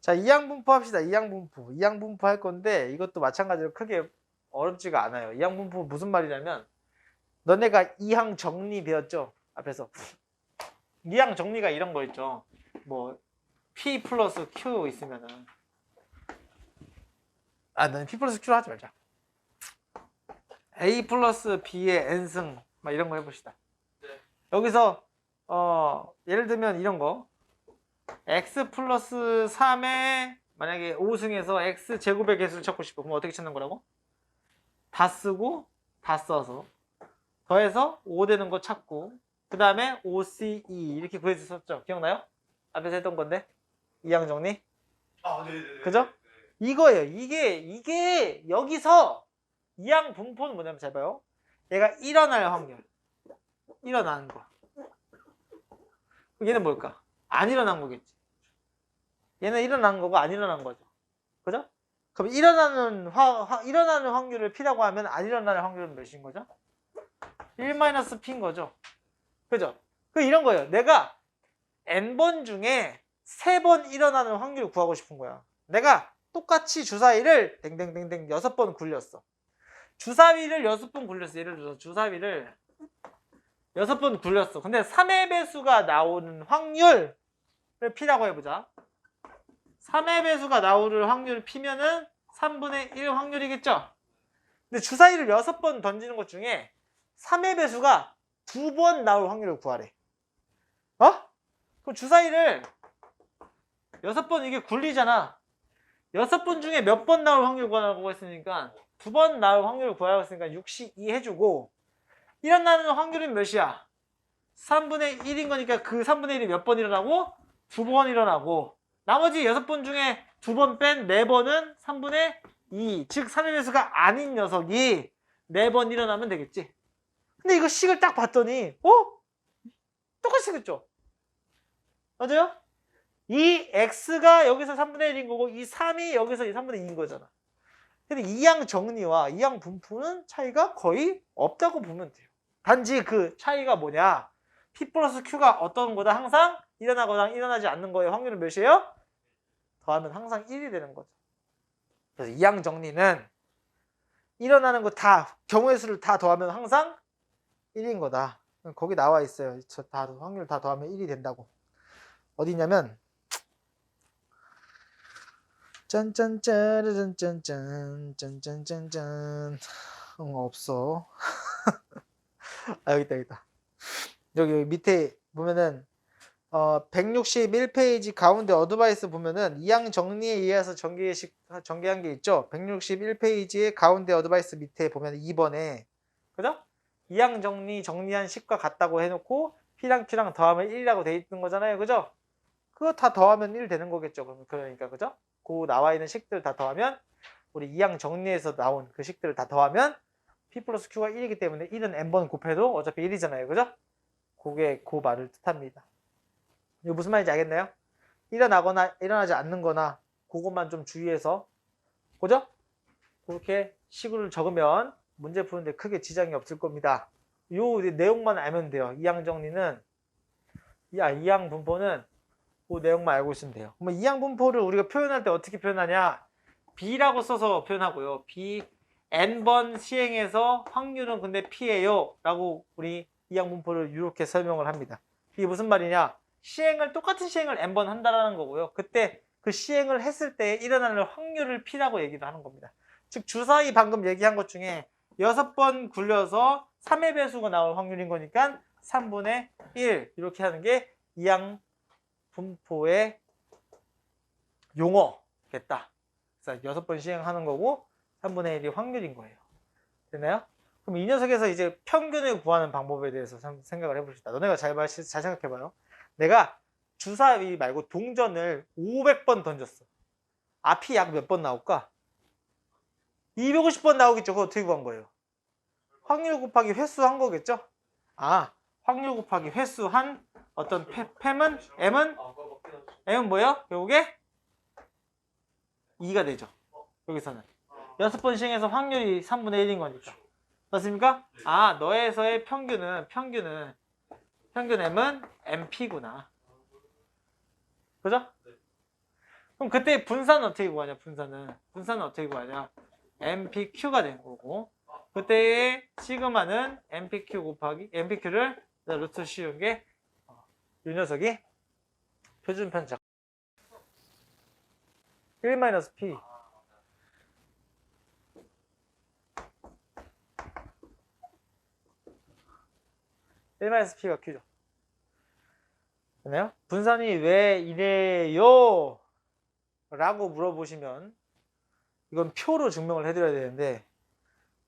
자, 이항분포 합시다. 이항분포. 이항분포 할 건데 이것도 마찬가지로 크게 어렵지가 않아요. 이항분포 무슨 말이냐면 너네가 이항 정리 배웠죠? 앞에서 이항 정리가 이런 거 있죠. 뭐 P 플러스 Q 있으면은 아, 너는 P 플러스 Q로 하지 말자. A 플러스 B의 n승 막 이런 거 해봅시다. 네. 여기서 어 예를 들면 이런 거 x 플러스 3에 만약에 5승에서 x 제곱의 개수를 찾고 싶어. 그럼 어떻게 찾는 거라고? 다 쓰고 다 써서 더해서 5 되는 거 찾고 그 다음에 5c2 이렇게 구해줬었죠. 기억나요? 앞에서 했던 건데 이항 정리. 아, 네, 네, 네. 그죠? 이거예요. 이게 이게 여기서 이항 분포는 뭐냐면 잘 봐요. 얘가 일어날 확률. 일어나는 거. 얘는 뭘까? 안 일어난 거겠지. 얘는 일어난 거고 안 일어난 거죠. 그죠? 그럼 일어나는 화, 화- 일어나는 확률을 P라고 하면 안 일어나는 확률은 몇인 거죠? 1-P인 거죠. 그죠? 그 이런 거예요. 내가 N번 중에 3번 일어나는 확률을 구하고 싶은 거야. 내가 똑같이 주사위를 댕댕댕댕 6번 굴렸어. 주사위를 6번 굴렸어. 예를 들어서 주사위를 6번 굴렸어. 근데 3의 배수가 나오는 확률을 P라고 해보자. 3의 배수가 나오는 확률을 P면은 3분의 1 확률이겠죠? 근데 주사위를 6번 던지는 것 중에 3의 배수가 두번 나올 확률을 구하래. 어? 그럼 주사위를 6번 이게 굴리잖아. 6번 중에 몇 번 나올 확률 구하라고 했으니까 두 번 나올 확률을 구하라고 했으니까 62 해주고 일어나는 확률은 몇이야? 3분의 1인 거니까 그 3분의 1이 몇 번 일어나고? 두 번 일어나고 나머지 6번 중에 두 번뺀 4번은 3분의 2, 즉 3의 배수가 아닌 녀석이 4번 일어나면 되겠지. 근데 이거 식을 딱 봤더니 어? 똑같이 생겼죠? 맞아요? 이 x가 여기서 3분의 1인 거고 이 3이 여기서 3분의 2인 거잖아. 근데 이항 정리와 이항 분포는 차이가 거의 없다고 보면 돼요. 단지 그 차이가 뭐냐? P 플러스 Q가 어떤 거다 항상 일어나거나 일어나지 않는 거의 확률은 몇이에요? 더하면 항상 1이 되는 거죠. 그래서 이항 정리는 일어나는 거 다 경우의 수를 다 더하면 항상 1인 거다. 거기 나와 있어요. 저 다 확률 다 더하면 1이 된다고. 어디냐면 짠짠짜르짠짠짠 짠짠짠짠 응, 없어. 아 여기 있다 여기 있다. 여기, 밑에 보면은 어 161페이지 가운데 어드바이스 보면은 이항 정리에 의해서 전개식 전개한 게 있죠. 161페이지의 가운데 어드바이스 밑에 보면 2번에 그죠? 이항 정리 정리한 식과 같다고 해놓고 P랑 Q랑 더하면 1이라고 돼 있는 거잖아요. 그죠? 그거 다 더하면 1 되는 거겠죠. 그러니까 그죠? 그 나와 있는 식들 다 더하면 우리 이항 정리에서 나온 그 식들을 다 더하면 P 플러스 Q가 1이기 때문에 1은 n번 곱해도 어차피 1이잖아요. 그죠? 그게 그 말을 뜻합니다. 이거 무슨 말인지 알겠나요? 일어나거나 일어나지 않는 거나 그것만 좀 주의해서 그죠? 그렇게 식을 적으면 문제 푸는데 크게 지장이 없을 겁니다. 요 내용만 알면 돼요. 이항 정리는 야, 이항 분포는 그 내용만 알고 있으면 돼요. 그러면 이항 분포를 우리가 표현할 때 어떻게 표현하냐? B라고 써서 표현하고요. B n번 시행해서 확률은 근데 P예요. 라고 우리 이항 분포를 이렇게 설명을 합니다. 이게 무슨 말이냐? 시행을 똑같은 시행을 n번 한다라는 거고요. 그때 그 시행을 했을 때 일어나는 확률을 P라고 얘기도 하는 겁니다. 즉 주사위 방금 얘기한 것 중에 여섯 번 굴려서 3의 배수가 나올 확률인 거니까 3분의 1 이렇게 하는 게 이항 분포의 용어겠다. 그래서 여섯 번 시행하는 거고 3분의 1이 확률인 거예요. 됐나요? 그럼 이 녀석에서 이제 평균을 구하는 방법에 대해서 참- 생각을 해봅시다. 너네가 잘, 말- 잘 생각해봐요. 내가 주사위 말고 동전을 500번 던졌어. 앞이 약 몇 번 나올까? 250번 나오겠죠. 그거 어떻게 구한 거예요? 확률 곱하기 횟수 한 거겠죠? 아, 확률 곱하기 횟수 한 어떤 패, 팸은 m은 m은 뭐예요? 결국에 2가 되죠. 여기서는 여섯 번 시행해서 확률이 3분의 1인 거니까. 맞습니까? 아, 너에서의 평균은 평균은 평균 m은 mp구나. 그죠? 그럼 그때 분산은 어떻게 구하냐? 분산은 분산은 어떻게 구하냐? MPQ가 되는 거고 그때의 시그마는 MPQ 곱하기 MPQ를 루트 씌운 게 이 녀석이 표준 편차 1-P 일 마이너스 P가 Q죠. 됐나요? 분산이 왜 이래요? 라고 물어보시면 이건 표로 증명을 해드려야 되는데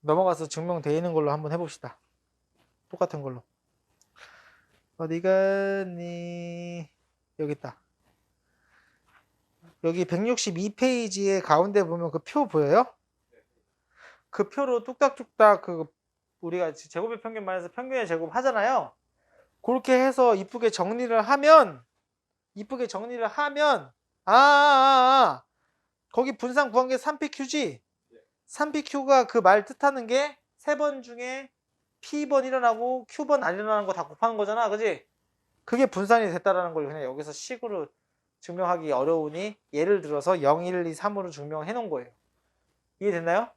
넘어가서 증명되어 있는 걸로 한번 해봅시다. 똑같은 걸로. 어디 갔니? 여기 있다. 여기 162페이지의 가운데 보면 그 표 보여요? 그 표로 뚝딱뚝딱 그 우리가 제곱의 평균 마이너스 평균의 제곱 하잖아요. 그렇게 해서 이쁘게 정리를 하면 이쁘게 정리를 하면 아, 아, 아, 아. 거기 분산 구한 게 3PQ지? 3PQ가 그 말 뜻하는 게 세 번 중에 P번 일어나고 Q번 안 일어나는 거 다 곱하는 거잖아. 그지? 그게 분산이 됐다라는 걸 그냥 여기서 식으로 증명하기 어려우니 예를 들어서 0, 1, 2, 3으로 증명해 놓은 거예요. 이해됐나요?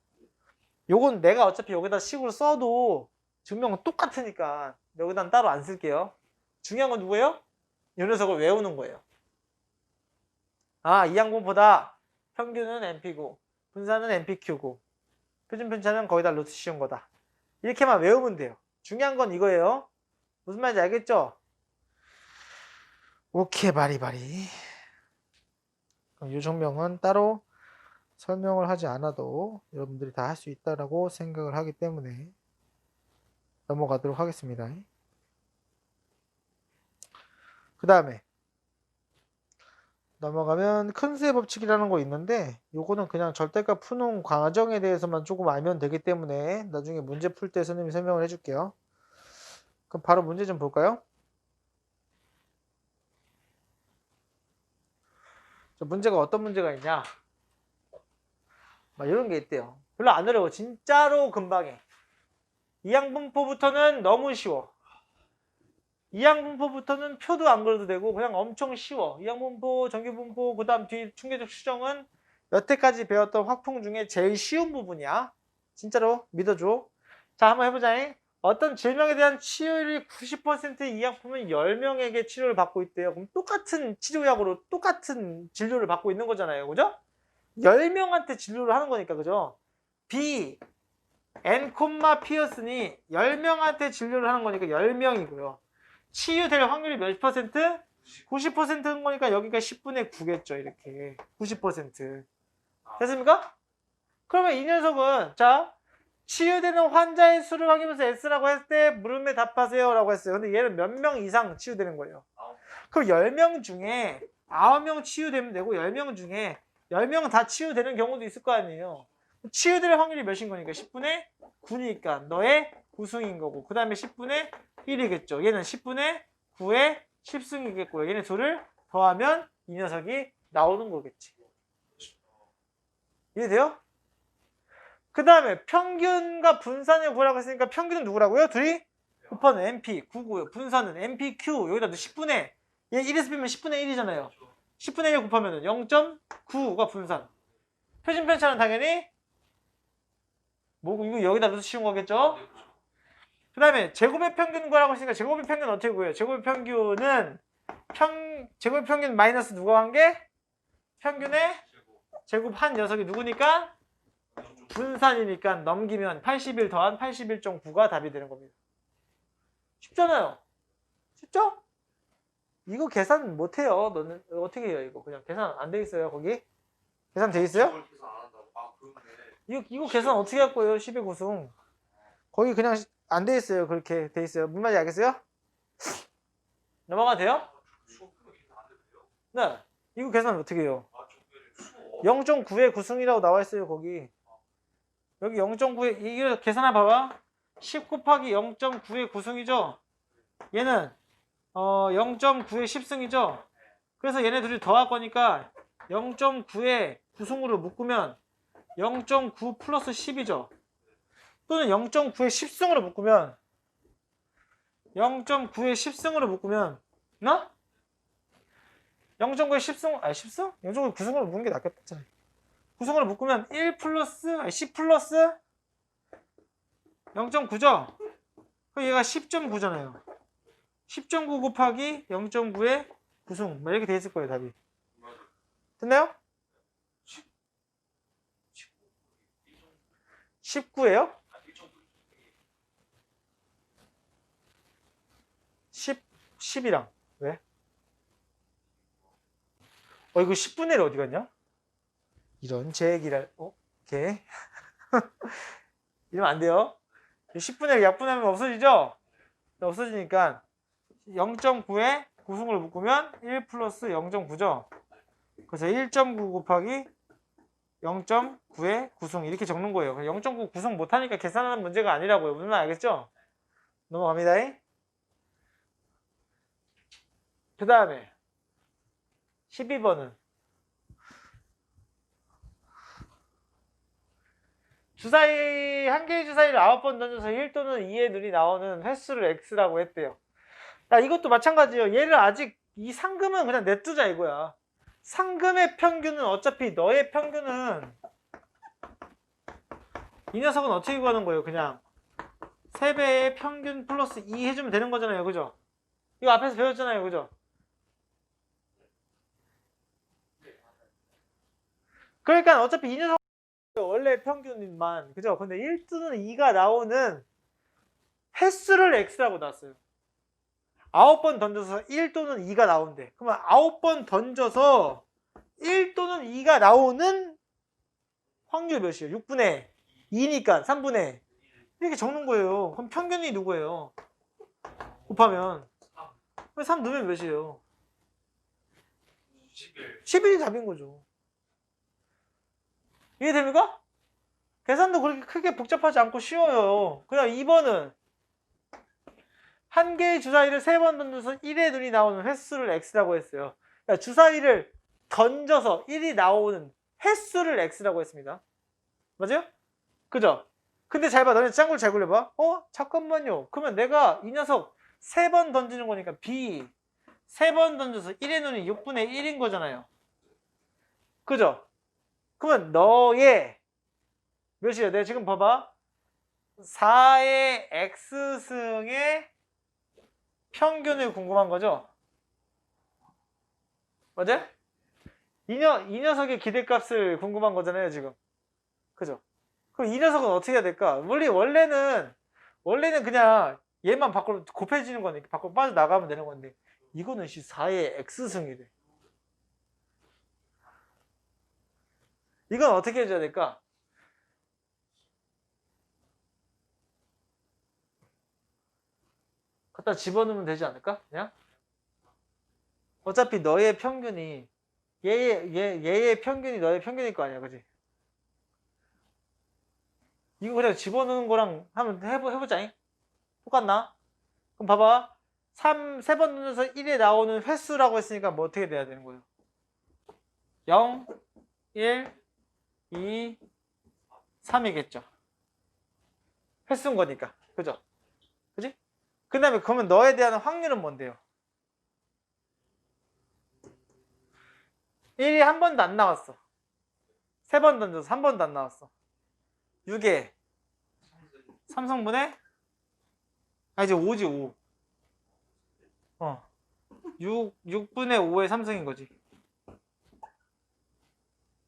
요건 내가 어차피 여기다 식으로 써도 증명은 똑같으니까 여기다 따로 안 쓸게요. 중요한 건 누구예요? 이 녀석을 외우는 거예요. 아, 이 양분보다 평균은 NP고 분산은 NPQ고 표준 편차는 거의 다 루트 씌운 거다. 이렇게만 외우면 돼요. 중요한 건 이거예요. 무슨 말인지 알겠죠? 오케이 바리바리. 그럼 이 증명은 따로 설명을 하지 않아도 여러분들이 다 할 수 있다라고 생각을 하기 때문에 넘어가도록 하겠습니다. 그 다음에 넘어가면 큰수의 법칙이라는 거 있는데 요거는 그냥 절대값 푸는 과정에 대해서만 조금 알면 되기 때문에 나중에 문제 풀 때 선생님이 설명을 해줄게요. 그럼 바로 문제 좀 볼까요? 저 문제가 어떤 문제가 있냐? 막 이런 게 있대요. 별로 안 어려워. 진짜로 금방 해. 이항분포부터는 너무 쉬워. 이항분포부터는 표도 안 걸어도 되고 그냥 엄청 쉬워. 이항분포, 정규분포, 그 다음 뒤 충계적 수정은 여태까지 배웠던 확풍 중에 제일 쉬운 부분이야. 진짜로 믿어줘. 자, 한번 해보자. 어떤 질병에 대한 치료율이 90%의 이약품은 10명에게 치료를 받고 있대요. 그럼 똑같은 치료약으로 똑같은 진료를 받고 있는 거잖아요. 그죠? 10명한테 진료를 하는 거니까, 그죠? B, N, P였으니 10명한테 진료를 하는 거니까 10명이고요. 치유될 확률이 몇 퍼센트? 90%인 거니까 여기가 10분의 9겠죠, 이렇게. 90%. 됐습니까? 그러면 이 녀석은, 자, 치유되는 환자의 수를 확인해서 S라고 했을 때 물음에 답하세요 라고 했어요. 근데 얘는 몇 명 이상 치유되는 거예요. 그럼 10명 중에 9명 치유되면 되고 10명 중에 10명 다 치유되는 경우도 있을 거 아니에요. 치유될 확률이 몇인 거니까 10분의 9니까 너의 9승인 거고 그 다음에 10분의 1이겠죠. 얘는 10분의 9의 10승이겠고요. 얘네 둘을 더하면 이 녀석이 나오는 거겠지. 이해돼요? 그 다음에 평균과 분산을 구하라고 했으니까 평균은 누구라고요? 둘이 곱하는 NP 9고요. 분산은 NPQ 여기다 10분의 얘 1에서 빼면 10분의 1이잖아요. 10분의 1 곱하면 0.9가 분산. 표준 편차는 당연히 뭐 이거 여기다 넣어서 쉬운 거겠죠? 그 다음에 제곱의 평균 구하라고 했으니까 제곱의 평균 어떻게 구해요? 제곱의 평균은 평 제곱의 평균 마이너스 누가 한 게? 평균의 제곱 한 녀석이 누구니까? 분산이니까 넘기면 81 더한 81.9가 답이 되는 겁니다. 쉽잖아요. 쉽죠? 이거 계산 못해요. 너는 어떻게 해요? 이거 그냥 계산 안 돼 있어요. 거기 계산 돼 있어요? 그걸 계산 안 한다고? 아 그렇네. 이거 이거 계산 어떻게 할 거예요? 10의 구승. 거기 그냥 안 돼 있어요. 그렇게 돼 있어요. 무슨 말인지 알겠어요? 넘어가도 돼요? 수업 푸면 계산 안 돼도 돼요? 네. 이거 계산 어떻게 해요? 아 정말 수업. 0.9의 구승이라고 나와 있어요. 거기. 여기 0.9의 이거 계산해 봐봐. 10 곱하기 0.9의 구승이죠. 얘는 어 0.9의 10승이죠. 그래서 얘네 둘이 더할 거니까 0.9의 구승으로 묶으면 0.9 플러스 10이죠. 또는 0.9의 10승으로 묶으면 0.9의 10승으로 묶으면 나? 0.9에 10승, 아니 10승? 0.9에 9승을 묶는 게 낫겠다. 차라리. 9승을 묶으면 1 플러스, 아니 10 플러스 0.9죠? 그럼 얘가 10.9잖아요. 10.9 곱하기 0.9에 9승. 뭐 이렇게 돼 있을 거예요, 답이. 됐나요? 19예요? 아, 1.9. 10, 10이랑. 왜? 어, 이거 10분의 1 어디 갔냐? 이런 제 얘기를, 어? 오케이. 이러면 안 돼요. 10분의 1 약분하면 없어지죠? 없어지니까 0.9에 9승을 묶으면 1 플러스 0.9죠? 그래서 1.9 곱하기 0.9에 9승 이렇게 적는 거예요. 0.9 9승 못하니까 계산하는 문제가 아니라고요. 무슨 말 알겠죠? 넘어갑니다. 그 다음에 12번은 주사위 한 개의 주사위를 9번 던져서 1 또는 2의 눈이 나오는 횟수를 x라고 했대요. 야 이것도 마찬가지예요. 얘를 아직 이 상금은 그냥 냅두자 이거야. 상금의 평균은 어차피 너의 평균은 이 녀석은 어떻게 구하는 거예요? 그냥 3배의 평균 플러스 2 해주면 되는 거잖아요. 그죠? 이거 앞에서 배웠잖아요. 그죠? 그러니까 어차피 이 녀석 원래 평균만 그죠? 근데 1 또는 2가 나오는 횟수를 x라고 놨어요. 9번 던져서 1 또는 2가 나온대. 그러면 9번 던져서 1 또는 2가 나오는 확률 몇이에요? 6분의 2니까 3분의 이렇게 적는 거예요. 그럼 평균이 누구예요? 곱하면 3 넣으면 몇이에요? 11. 11이 답인 거죠. 이해됩니까? 계산도 그렇게 크게 복잡하지 않고 쉬워요. 그다음 2번은 한 개의 주사위를 세 번 던져서 1의 눈이 나오는 횟수를 x라고 했어요. 그러니까 주사위를 던져서 1이 나오는 횟수를 x라고 했습니다. 맞아요? 그죠? 근데 잘 봐. 너네 짱구를 잘 굴려봐. 어? 잠깐만요. 그러면 내가 이 녀석 세 번 던지는 거니까 b 세 번 던져서 1의 눈이 6분의 1인 거잖아요. 그죠? 그러면 너의 몇이야? 내가 지금 봐봐. 4의 x승의 평균을 궁금한 거죠? 맞아요? 이, 녀, 이 녀석의 기대값을 궁금한 거잖아요, 지금. 그죠? 그럼 이 녀석은 어떻게 해야 될까? 원래, 원래는, 원래는 그냥 얘만 밖으로 곱해지는 거니까 밖으로 빠져나가면 되는 건데, 이거는 4의 x승이 래. 이건 어떻게 해줘야 될까? 갖다 집어넣으면 되지 않을까? 그냥? 어차피 너의 평균이 얘의, 얘, 얘의 평균이 너의 평균일 거 아니야, 그지? 이거 그냥 집어넣는 거랑 한번 해보, 해보자잉? 똑같나? 그럼 봐봐. 3, 세번 넣어서 1에 나오는 횟수라고 했으니까 뭐 어떻게 돼야 되는 거예요? 0, 1, 2, 3이겠죠. 횟수인 거니까. 그죠? 그 다음에 그러면 너에 대한 확률은 뭔데요? 1이 한 번도 안 나왔어. 세 번 던져서 한 번도 안 나왔어. 6에 3성분의 아 이제 5지 5. 어. 6 6분의 5의 3승인 거지.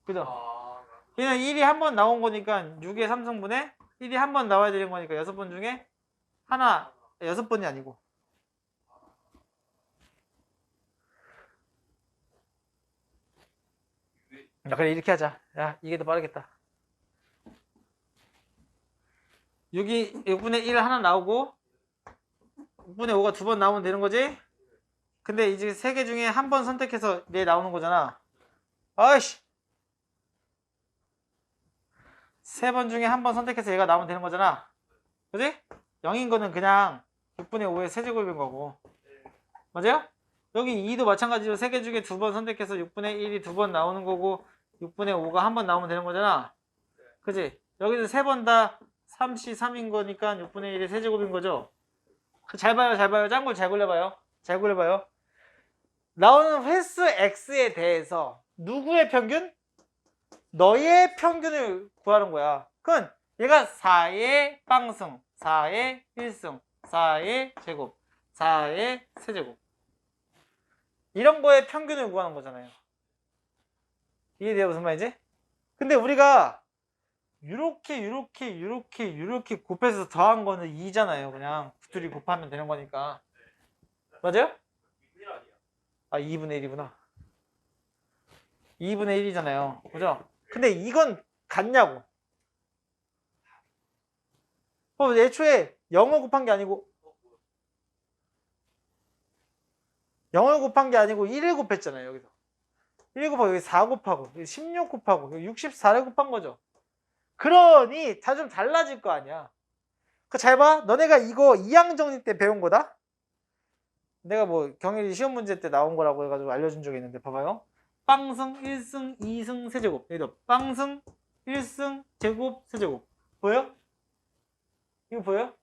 그죠? 아, 얘는 1이 한 번 나온 거니까 6의 3성분의 1이 한 번 나와야 되는 거니까 6번 중에 하나 6번이 아니고. 야 그래 이렇게 하자. 야 이게 더 빠르겠다. 6이 6분의 1 하나 나오고 6분의 5가 두 번 나오면 되는 거지? 근데 이제 세 개 중에 한 번 선택해서 얘 나오는 거잖아. 아이씨! 세 번 중에 한 번 선택해서 얘가 나오면 되는 거잖아. 그지? 0인 거는 그냥 6분의 5의 세제곱인 거고. 맞아요? 여기 2도 마찬가지로 세개 중에 두 번 선택해서 6분의 1이 두 번 나오는 거고 6분의 5가 한 번 나오면 되는 거잖아. 그지? 여기도 세번 다 3C 3인 거니까 6분의 1의 세제곱인 거죠. 그잘 봐요, 잘 봐요. 짱구 잘 굴려봐요. 잘 굴려봐요. 나오는 횟수 x에 대해서 누구의 평균? 너의 평균을 구하는 거야. 그건 얘가 4의 빵승, 4의 1승, 4의 제곱, 4의 세제곱. 이런 거의 평균을 구하는 거잖아요. 이해돼요? 무슨 말인지? 근데 우리가 요렇게 요렇게 요렇게 요렇게 곱해서 더한 거는 2잖아요. 그냥 둘이 곱하면 되는 거니까. 맞아요? 아 2분의 1이구나 2분의 1이잖아요 그죠? 근데 이건 같냐고 어, 애초에 0을 곱한 게 아니고 0을 곱한 게 아니고 1을 곱했잖아요 여기서. 1 곱하고 여기 4 곱하고 여기 16 곱하고 여기 64를 곱한 거죠. 그러니 다 좀 달라질 거 아니야. 그잘 봐. 너네가 이거 이항 정리 때 배운 거다? 내가 뭐 경일이 시험 문제 때 나온 거라고 해가지고 알려준 적이 있는데 봐봐요. 빵승 1승 2승 세제곱. 여기도 빵승 1승 제곱 세제곱. 보여? 이거 보여?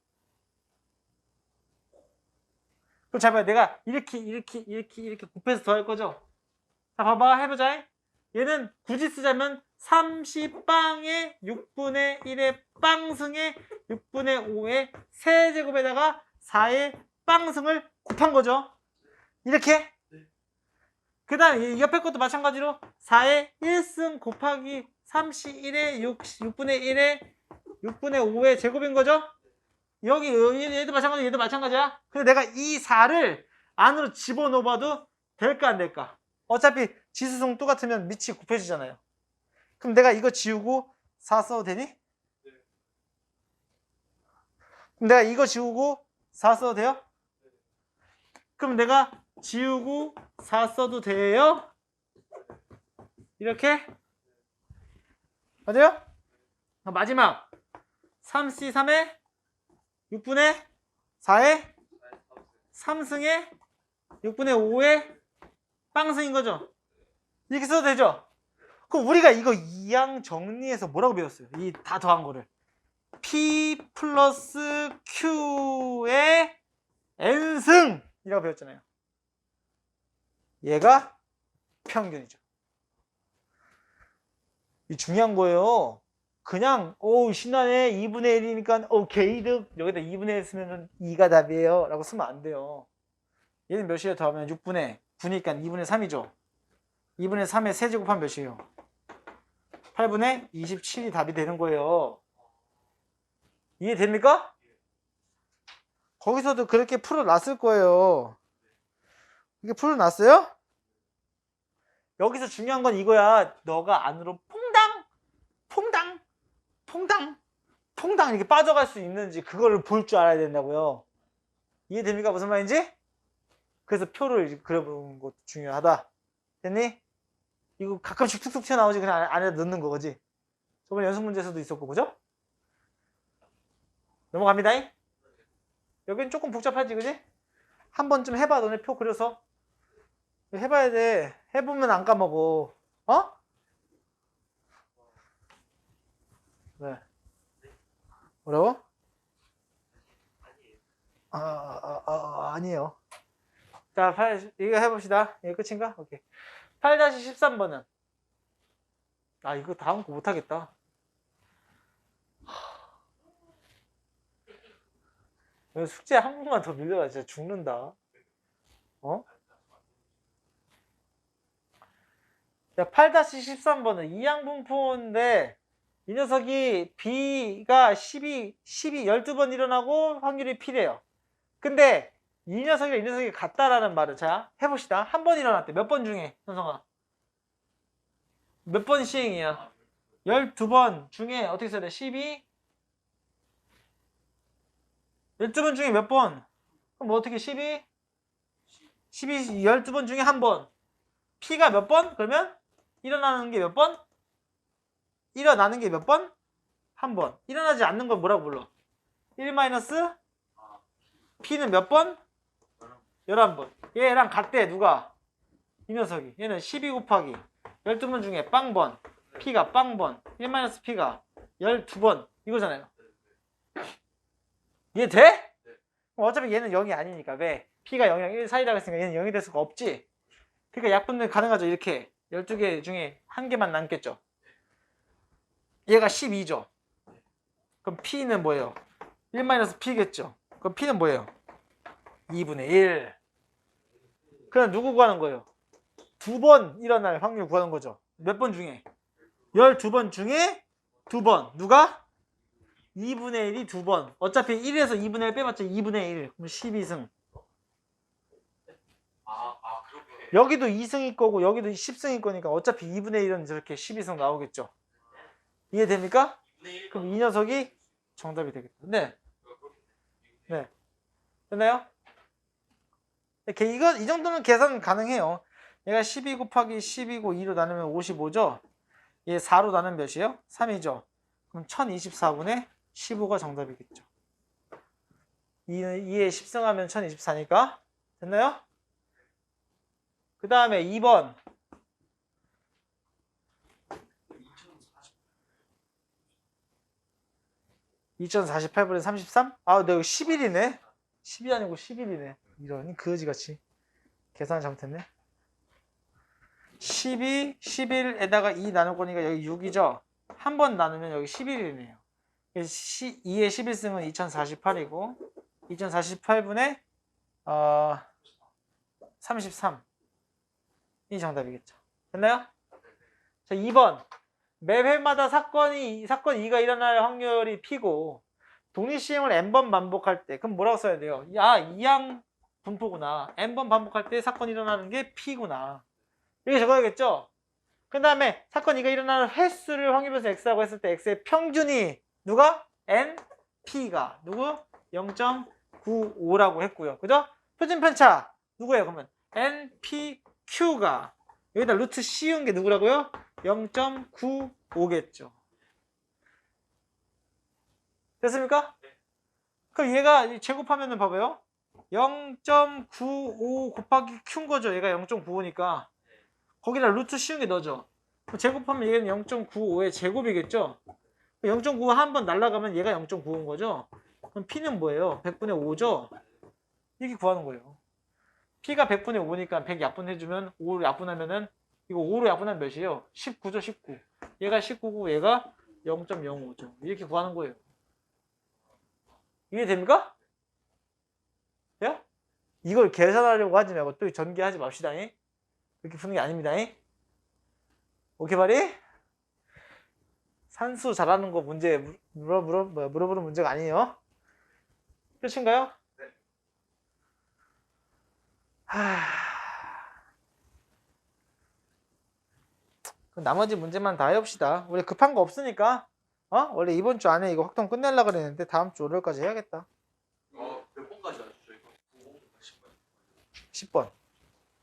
그럼 잘 봐요. 내가 이렇게 이렇게 이렇게 이렇게 곱해서 더할 거죠? 자 봐봐 해보자. 얘는 굳이 쓰자면 30빵의 6분의 1의 빵승의 6분의 5의 세제곱에다가 4의 빵승을 곱한 거죠. 이렇게. 그 다음 이 옆에 것도 마찬가지로 4의 1승 곱하기 31의 6, 6분의 1의 6분의 5의 제곱인 거죠. 여기 얘- 얘도 마찬가지 얘도 마찬가지야. 근데 내가 이 4를 안으로 집어넣어봐도 될까 안 될까? 어차피 지수성 똑같으면 밑이 곱해지잖아요. 그럼 내가 이거 지우고 4 써도 되니? 그럼 내가 이거 지우고 4 써도 돼요? 그럼 내가 지우고 4 써도 돼요? 이렇게? 맞아요? 자, 마지막 3C3에 6분의 4에 3승에 6분의 5에 빵승인 거죠? 이렇게 써도 되죠? 그럼 우리가 이거 이항 정리해서 뭐라고 배웠어요? 이 다 더한 거를 P 플러스 Q의 n승이라고 배웠잖아요. 얘가 평균이죠. 이 중요한 거예요. 그냥 오 신나네 2분의 1이니까 오케이 득 여기다 2분의 1 쓰면 2가 답이에요 라고 쓰면 안 돼요. 얘는 몇이에요 더하면 6분의 9니까 2분의 3이죠. 2분의 3의 세제곱하면 몇이에요? 8분의 27이 답이 되는 거예요. 이해됩니까? 거기서도 그렇게 풀어놨을 거예요. 이게 풀어놨어요? 여기서 중요한 건 이거야. 너가 안으로 퐁당, 퐁당, 퐁당 이렇게 빠져갈 수 있는지 그거를 볼 줄 알아야 된다고요. 이해됩니까? 무슨 말인지? 그래서 표를 그려보는 것도 중요하다. 됐니? 이거 가끔씩 툭툭 튀어나오지 그냥 안에- 넣는 거지. 저번 연습 문제에서도 있었고, 그죠? 넘어갑니다. 여긴 조금 복잡하지, 그지? 한 번쯤 해봐, 너네 표 그려서. 해봐야 돼. 해보면 안 까먹어. 어? 네. 뭐라고? 아, 아, 아, 아, 아니에요. 자, 8, 이거 해봅시다. 이거 끝인가? 오케이. 8-13번은? 아, 이거 다음 거 못하겠다. 숙제 한 번만 더 밀려라. 진짜 죽는다. 어? 자, 8-13번은 이항분포인데 이 녀석이 B가 12, 12, 12번 일어나고 확률이 P래요. 근데 이 녀석이랑 이 녀석이 같다라는 말은 자, 해봅시다. 한 번 일어났대. 몇 번 중에, 현성아? 몇 번 시행이야? 12번 중에 어떻게 써야 돼? 12? 12번 중에 몇 번? 그럼 뭐 어떻게 12? 12, 12번 중에 한 번. P가 몇 번? 그러면 일어나는 게 몇 번? 일어나는 게 몇 번? 한 번. 일어나지 않는 걸 뭐라고 불러? 1 마이너스 P는 몇 번? 11번. 얘랑 같대, 누가? 이 녀석이. 얘는 12 곱하기 12번 중에 빵번. P가 빵번. 1 마이너스 P가 12번. 이거잖아요. 이해 돼? 어차피 얘는 0이 아니니까. 왜? P가 0이랑 1 사이라고 했으니까 얘는 0이 될 수가 없지. 그러니까 약분은 가능하죠. 이렇게 12개 중에 한 개만 남겠죠. 얘가 12죠. 그럼 P는 뭐예요? 1-P겠죠. 그럼 P는 뭐예요? 2분의 1. 그럼 누구 구하는 거예요? 두 번 일어날 확률 구하는 거죠. 몇 번 중에? 12번 중에 두 번. 누가? 2분의 1이 두 번. 어차피 1에서 2분의 1 빼봤자 2분의 1. 그럼 12승. 아, 아. 여기도 2승일 거고 여기도 10승일 거니까 어차피 2분의 1은 저렇게 12승 나오겠죠. 이해됩니까? 2분의 1. 그럼 이 녀석이 정답이 되겠다. 네. 네. 됐나요? 이렇게 이거 이 정도는 계산 가능해요. 얘가 12 곱하기 12고 2로 나누면 55죠. 얘 4로 나누면 몇이에요? 3이죠. 그럼 1024분의 15가 정답이겠죠. 2, 2에 10승하면 1024니까 됐나요? 그 다음에 2번 2048분의 33? 아, 내가 11이네. 10이 아니고 11이네. 이런 거지같이. 계산 잘못했네. 12, 11에다가 2 나눌 거니까 여기 6이죠. 한 번 나누면 여기 11이네요. 2의 11승은 2048이고 2048분의 어, 33. 이 정답이겠죠. 됐나요? 자, 2번. 매 회마다 사건이 사건 2가 일어날 확률이 P고 독립 시행을 n번 반복할 때 그럼 뭐라고 써야 돼요? 야, 이항 분포구나. n번 반복할 때 사건이 일어나는 게 P구나. 이렇게 적어야겠죠? 그 다음에 사건 2가 일어나는 횟수를 확률별수 X라고 했을 때 X의 평균이 누가? N, P가 누구? 0.95라고 했고요. 그죠? 표준 편차 누구예요? 그러면 N, P, Q가 여기다 루트 씌운 게 누구라고요? 0.95겠죠. 됐습니까? 그럼 얘가 이 제곱하면은 봐봐요. 0.95 곱하기 Q인 거죠. 얘가 0.95니까. 거기다 루트 씌운 게 너죠. 제곱하면 얘는 0.95의 제곱이겠죠. 0.95 한 번 날라가면 얘가 0.95인 거죠. 그럼 P는 뭐예요? 100분의 5죠. 이렇게 구하는 거예요. P가 100분의 5니까 100 약분해주면 5를 약분하면은 이거 5로 약분하면 몇이에요? 19죠, 19. 얘가 19고 얘가 0.05죠. 이렇게 구하는 거예요. 이해됩니까? 요 이걸 계산하려고 하지 말고 또 전개하지 맙시다. 이렇게 푸는 게 아닙니다. 오케이 말이? 산수 잘하는 거 문제 물어 물어 물어보는 문제가 아니에요. 끝인가요? 네. 하... 그럼 나머지 문제만 다 해봅시다. 우리 급한 거 없으니까. 어? 원래 이번 주 안에 이거 확정 끝내려고 그랬는데 다음 주 월요일까지 해야겠다. 어, 몇 번까지 이거? 10번. 10번.